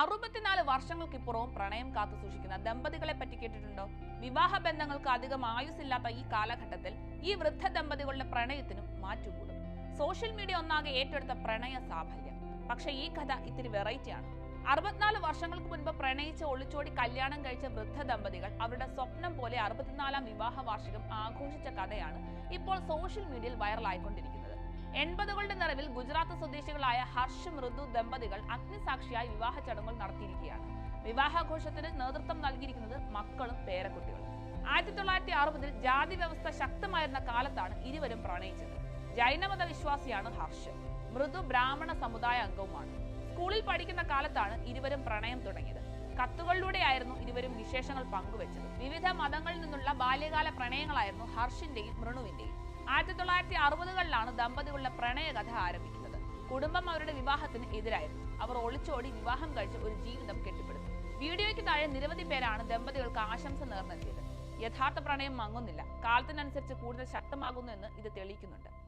അറുപത്തിനാല് വർഷങ്ങൾക്കിപ്പുറവും പ്രണയം കാത്തു സൂക്ഷിക്കുന്ന ദമ്പതികളെ പറ്റി കേട്ടിട്ടുണ്ടോ? വിവാഹ ബന്ധങ്ങൾക്ക് അധികം ആയുസില്ലാത്ത ഈ കാലഘട്ടത്തിൽ ഈ വൃദ്ധ ദമ്പതികളുടെ പ്രണയത്തിനും മാറ്റുകൂടും സോഷ്യൽ മീഡിയ ഒന്നാകെ ഏറ്റെടുത്ത പ്രണയ സാഫല്യം. പക്ഷേ ഈ കഥ ഇത്തിരി വെറൈറ്റിയാണ് അറുപത്തിനാല് വർഷങ്ങൾക്ക് മുൻപ് പ്രണയിച്ച് ഒളിച്ചോടി കല്യാണം കഴിച്ച വൃദ്ധ ദമ്പതികൾ അവരുടെ സ്വപ്നം പോലെ അറുപത്തിനാലാം വിവാഹ വാർഷികം ആഘോഷിച്ച കഥയാണ് ഇപ്പോൾ സോഷ്യൽ മീഡിയയിൽ വൈറലായിക്കൊണ്ടിരിക്കുന്നത് എൺപതുകളുടെ നിറവിൽ ഗുജറാത്ത് സ്വദേശികളായ ഹർഷ് മൃദു ദമ്പതികൾ അഗ്നിസാക്ഷിയായി വിവാഹ ചടങ്ങുകൾ നടത്തിയിരിക്കുകയാണ്. വിവാഹാഘോഷത്തിന് നേതൃത്വം നൽകിയിരിക്കുന്നത് മക്കളും പേരക്കുട്ടികളും. ആയിരത്തി തൊള്ളായിരത്തി അറുപതിൽ ജാതി വ്യവസ്ഥ ശക്തമായിരുന്ന കാലത്താണ് ഇരുവരും പ്രണയിച്ചത്. ജൈനമത വിശ്വാസിയാണ് ഹർഷ്. മൃദു ബ്രാഹ്മണ സമുദായ അംഗവുമാണ്. സ്കൂളിൽ പഠിക്കുന്ന കാലത്താണ് ഇരുവരും പ്രണയം തുടങ്ങിയത്. കത്തുകളിലൂടെയായിരുന്നു ഇരുവരും വിശേഷങ്ങൾ പങ്കുവച്ചത്. വിവിധ മതങ്ങളിൽ നിന്നുള്ള ബാല്യകാല പ്രണയങ്ങളായിരുന്നു ഹർഷിന്റെയും മൃണുവിന്റെയും. ആയിരത്തി തൊള്ളായിരത്തി അറുപതുകളിലാണ് ദമ്പതികളുടെ പ്രണയകഥ ആരംഭിക്കുന്നത്. കുടുംബം അവരുടെ വിവാഹത്തിന് എതിരായിരുന്നു. അവർ ഒളിച്ചോടി വിവാഹം കഴിച്ച് ഒരു ജീവിതം കെട്ടിപ്പടുത്തു. വീഡിയോയ്ക്ക് താഴെ നിരവധി പേരാണ് ദമ്പതികൾക്ക് ആശംസ നേർന്നെത്തിയത്. യഥാർത്ഥ പ്രണയം മങ്ങുന്നില്ല. കാലത്തിനനുസരിച്ച് കൂടുതൽ ശക്തമാകുന്നു എന്ന് ഇത് തെളിയിക്കുന്നുണ്ട്.